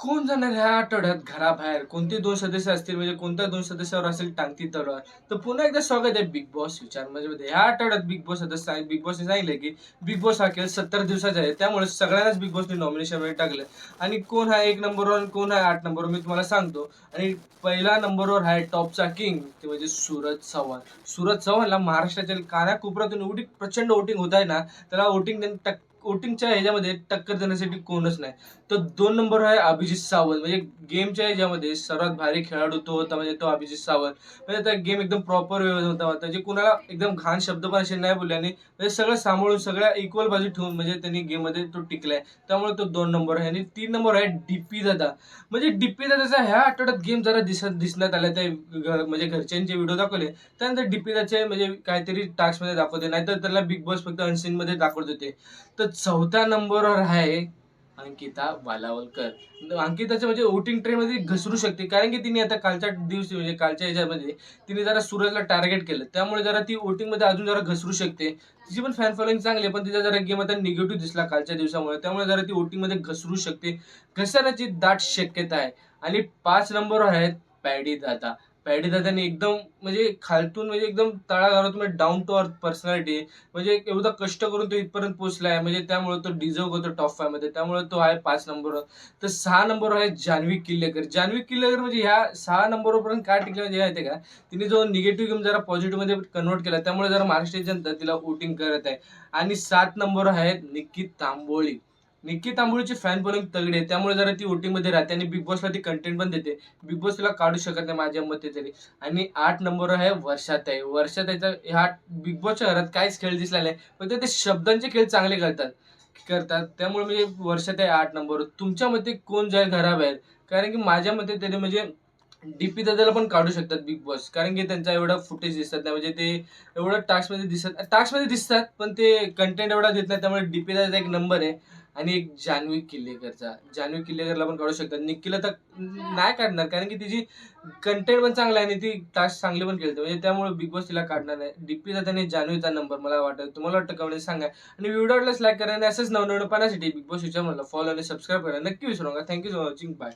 कोण जाणार ह्या आठवड्यात घराबाहेर? कोणते दोन सदस्य असतील? म्हणजे कोणत्या दोन सदस्यावर असेल टांगती तलवार? तर पुन्हा एकदा स्वागत आहे बिग बॉस विचार म्हणजे ह्या आठवड्यात बिग बॉस सदस्य बिग बॉसने सांगितलं की बिग बॉस हा खेळ सत्तर दिवसाचा आहे. त्यामुळे सगळ्यांनाच बिग बॉसने नॉमिनेशनमध्ये टाकलं आणि कोण हा एक नंबरवर आणि कोण आहे आठ नंबरवर मी तुम्हाला सांगतो. आणि पहिला नंबरवर आहे टॉपचा किंग ते म्हणजे सूरज चव्हाण. सूरज चव्हाणला महाराष्ट्राच्या कानाकोपऱ्यातून एवढी प्रचंड वोटिंग होत आहे ना त्याला वोटिंग टक वोटिंगच्या ह्याच्यामध्ये टक्कर देण्यासाठी कोणच नाही. तर दोन नंबर आहे अभिजित सावंत. म्हणजे गेमच्या ह्याच्यामध्ये सर्वात भारी खेळाडू तो होता म्हणजे तो अभिजित सावंत. म्हणजे त्या गेम एकदम प्रॉपर होता. होता जे कुणाला एकदम घाण शब्द पण असे नाही बोलल्याने म्हणजे सगळं सांभाळून सगळ्या इक्वल बाजू ठेवून म्हणजे त्यांनी गेममध्ये तो टिकलाय. त्यामुळे तो दोन नंबर आहे. आणि तीन नंबर आहे डीपी दादा. म्हणजे डीपी दादाचा ह्या आठवड्यात गेम जरा दिसत दिसण्यात आला ते म्हणजे घरच्यांचे व्हिडिओ दाखवले. त्यानंतर डीपी दाचे म्हणजे काहीतरी टास्कमध्ये दाखवते. नाहीतर त्याला बिग बॉस फक्त अनसीनमध्ये दाखवत होते. तर चौथ्या नंबरवर आहे अंकिता बालावलकर अंकिताच्या म्हणजे वोटिंग ट्रेनमध्ये घसरू शकते. कारण की तिने आता कालच्या दिवशी म्हणजे कालच्या याच्यामध्ये तिने जरा सूरजला टार्गेट केलं. त्यामुळे जरा ती वोटिंगमध्ये अजून जरा घसरू शकते. तिची पण फॅन फॉलोइंग चांगली आहे पण तिचा जरा गेम आता निगेटिव्ह दिसला कालच्या दिवसामुळे. त्यामुळे जरा ती वोटिंगमध्ये घसरू शकते. घसरण्याची दाट शक्यता आहे. आणि पाच नंबरवर आहेत पॅडी दादा. पॅडी दादाने एकदम म्हणजे खालतून म्हणजे एकदम तळागाळातून म्हणजे डाऊन टू अर्थ पर्सनॅलिटी म्हणजे एवढा कष्ट करून तो इथपर्यंत पोहोचलाय. म्हणजे त्यामुळे तो डिझर्व करतो टॉप फायमध्ये त्यामुळे तो आहे पाच नंबरवर तर सहा नंबरवर आहे जान्हवी किल्लेकर जान्हवी किल्लेकर म्हणजे ह्या सहा नंबरवरपर्यंत काय टिकलं म्हणजे माहिती का? तिने जो निगेटिव्ह गेम जरा पॉझिटिव्हमध्ये कन्वर्ट केला त्यामुळे जरा महाराष्ट्रीय जनता तिला वोटिंग करत आहे. आणि सात नंबर आहेत निक्की तांबोळी. निक्की तांबोळीची फॅन फॉलोइंग तगडी आहे. त्यामुळे जरा ती ओटीमध्ये मध्ये राहते आणि बिग बॉसला ती कंटेंट पण देते. बिग बॉस तिला काढू शकत नाही माझ्या मते तरी. आणि आठ नंबर आहे वर्षात आहे वर्षात याचा ह्या बिग बॉसच्या घरात काहीच खेळ दिसला नाही पण ते ते शब्दांचे खेळ चांगले करतात. करतात. त्यामुळे म्हणजे वर्षात आहे आठ नंबर तुमच्या मते कोण जाईल घराबाहेर? कारण की माझ्या मते तरी म्हणजे डीपी दादाला पण काढू शकतात बिग बॉस कारण की त्यांचा एवढा फुटेज दिसतात नाही. म्हणजे ते एवढं टास्कमध्ये दिसतात टास्कमध्ये दिसतात पण ते कंटेंट एवढा देत नाही. त्यामुळे डीपी दादाचा एक नंबर आहे. आणि एक जान्हवी किल्लेकरचा. जान्हवी किल्लेकरला पण काढू शकतात. निक्कीला तर नाही काढणार कारण की तिची कंटेंट पण चांगला आहे आणि ती टास्क चांगली पण केली म्हणजे त्यामुळे बिग बॉस तिला काढणार नाही. डीपी त्याने जान्हवीचा नंबर मला वाटत. तुम्हाला वाटतं कमेंट म्हणजे सांगा. आणि व्हिडिओ लाईक करा आणि असंच नवनवीन बिग बॉस विचार म्हणलं फॉलो आणि सबस्क्राईब करा. नक्की विसरू नका. Thank you so watching bye